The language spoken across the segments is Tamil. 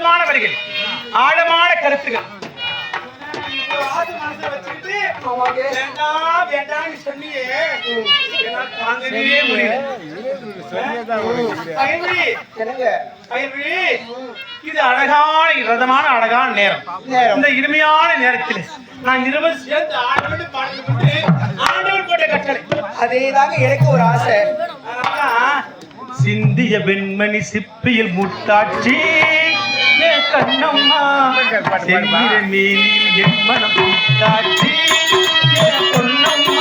அற்புதமான வரிகள் ஆழமான கருத்துகள். இது அழகான ரதமான அழகான நேரம். இந்த இனிமையான நேரத்தில் நான் இருவர் சேர்ந்து ஆண்டவன் பாடுபட்டு ஆண்டவன் போட்ட கட்டளை. அதேதாங்க எனக்கு ஒரு ஆசை. சிந்திய வெண்மணி சிப்பியில் முட்டாட்சி. கண்ணம்மா. செந்திர மேனில் என் மனம் ஏ பொன்னம்மா.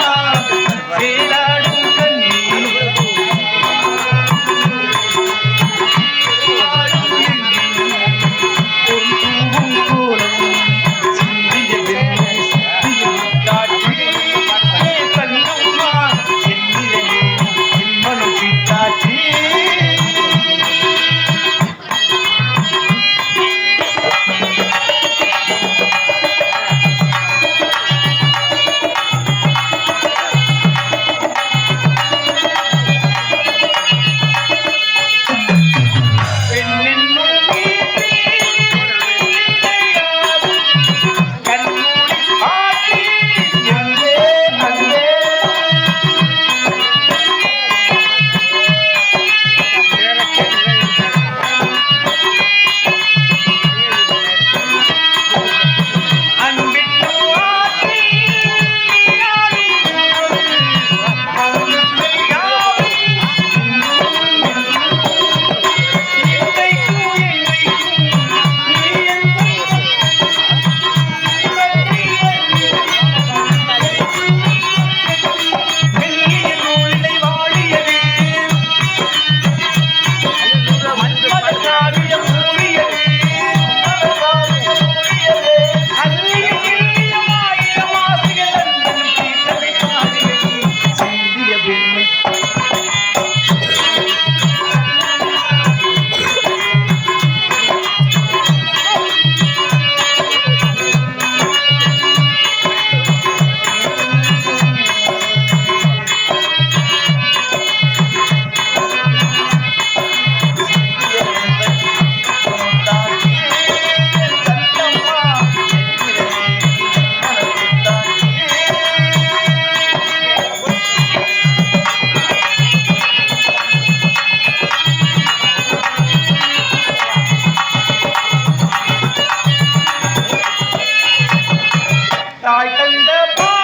தாய் தந்த பாசம்